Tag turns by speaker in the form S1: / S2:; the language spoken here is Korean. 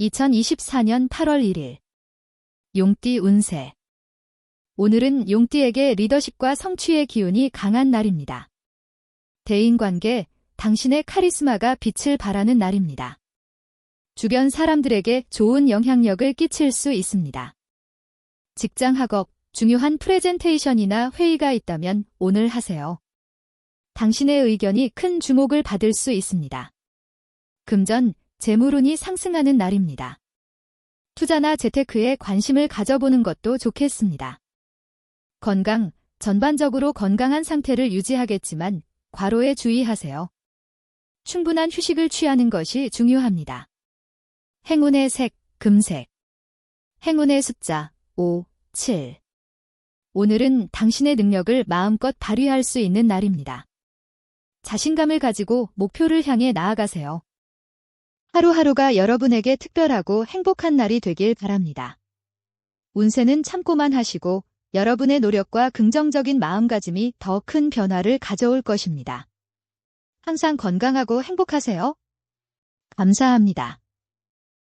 S1: 2024년 8월 1일 용띠 운세 오늘은 용띠에게 리더십과 성취의 기운이 강한 날입니다. 대인관계, 당신의 카리스마가 빛을 발하는 날입니다. 주변 사람들에게 좋은 영향력을 끼칠 수 있습니다. 직장 학업, 중요한 프레젠테이션이나 회의가 있다면 오늘 하세요. 당신의 의견이 큰 주목을 받을 수 있습니다. 금전, 재물운이 상승하는 날입니다. 투자나 재테크에 관심을 가져보는 것도 좋겠습니다. 건강, 전반적으로 건강한 상태를 유지하겠지만 과로에 주의하세요. 충분한 휴식을 취하는 것이 중요합니다. 행운의 색, 금색. 행운의 숫자, 5, 7. 오늘은 당신의 능력을 마음껏 발휘할 수 있는 날입니다. 자신감을 가지고 목표를 향해 나아가세요. 하루하루가 여러분에게 특별하고 행복한 날이 되길 바랍니다. 운세는 참고만 하시고 여러분의 노력과 긍정적인 마음가짐이 더 큰 변화를 가져올 것입니다. 항상 건강하고 행복하세요. 감사합니다.